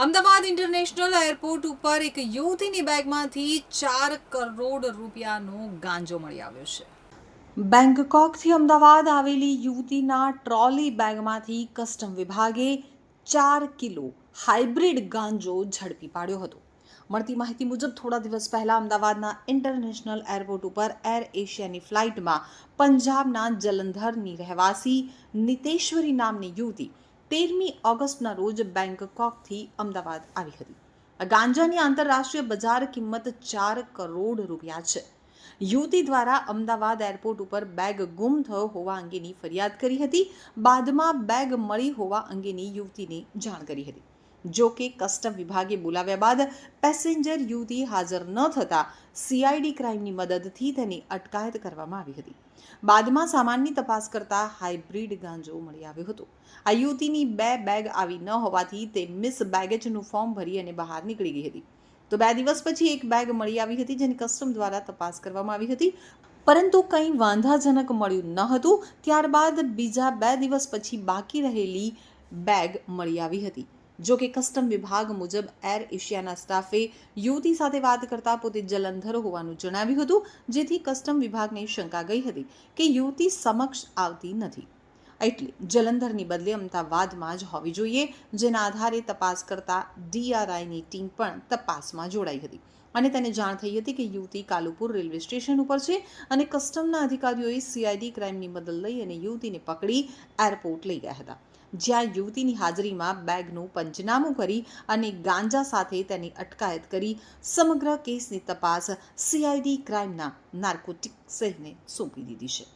Ahmedabad international airport ઉપર એક યુવતીની બેગમાંથી ચાર કરોડ રૂપિયાનો ગાંજો મળી આવ્યો છે. બેંગકોકથી અમદાવાદ આવેલી યુવતીના ટ્રોલી બેગમાંથી કસ્ટમ વિભાગે ચાર કિલો હાઇબ્રિડ ગાંજો ઝડપી પાડ્યો હતો. મળતી માહિતી મુજબ, થોડા દિવસ પહેલાં અમદાવાદના ઇન્ટરનેશનલ એરપોર્ટ ઉપર એર એશિયાની ફ્લાઇટમાં પંજાબના જલંધરની રહેવાસી નિતેશ્વરી નામની યુવતી તેરમી ઓગસ્ટના રોજ બેંગકોકથી અમદાવાદ આવી હતી. ગાંજાની આંતરરાષ્ટ્રીય બજાર કિંમત ચાર કરોડ રૂપિયા છે. યુવતી દ્વારા અમદાવાદ એરપોર્ટ ઉપર બેગ ગુમ થયો હોવા અંગેની ફરિયાદ કરી હતી. બાદમાં બેગ મળી હોવા અંગેની યુવતીને જાણ કરી હતી. જો કે કસ્ટમ વિભાગે બોલાવ્યા બાદ પેસેન્જર યુવતી હાજર ન થતાં સીઆઈડી ક્રાઇમની મદદથી તેની અટકાયત કરવામાં આવી હતી. બાદમાં સામાનની તપાસ કરતા હાઇબ્રિડ ગાંજો મળી આવ્યો હતો. આ યુવતીની બે બેગ આવી ન હોવાથી તે મિસ બેગેજનું ફોર્મ ભરી અને બહાર નીકળી ગઈ હતી. તો બે દિવસ પછી એક બેગ મળી આવી હતી જેની કસ્ટમ દ્વારા તપાસ કરવામાં આવી હતી. પરંતુ કંઈ વાંધાજનક મળ્યું ન હતું. ત્યારબાદ બીજા બે દિવસ પછી બાકી રહેલી બેગ મળી આવી હતી. જો કે કસ્ટમ વિભાગ મુજબ એર એશિયાના સ્ટાફે યુવતી સાથે વાત કરતા પોતે જલંધર હોવાનું જણાવ્યું હતું જેથી કસ્ટમ વિભાગને શંકા ગઈ હતી કે યુવતી સમક્ષ આવતી નથી એટલે જલંધરની બદલે અમદાવાદમાં જ હોવી જોઈએ, જેના આધારે તપાસ કરતા ડીઆરઆઈની ટીમ પણ તપાસમાં જોડાઈ હતી. અને તેને જાણ થઈ હતી કે યુવતી કાલુપુર રેલવે સ્ટેશન ઉપર છે અને કસ્ટમના અધિકારીઓએ સીઆઈડી ક્રાઇમની મદદ લઈ અને યુવતીને પકડી એરપોર્ટ લઈ ગયા હતા. જ્યાં યુવતીની હાજરીમાં બેગનું પંચનામું કરી અને ગાંજા સાથે તેની અટકાયત કરી સમગ્ર કેસની તપાસ સીઆઈડી ક્રાઇમના નાર્કોટિક સેલને સોંપી દીધી છે.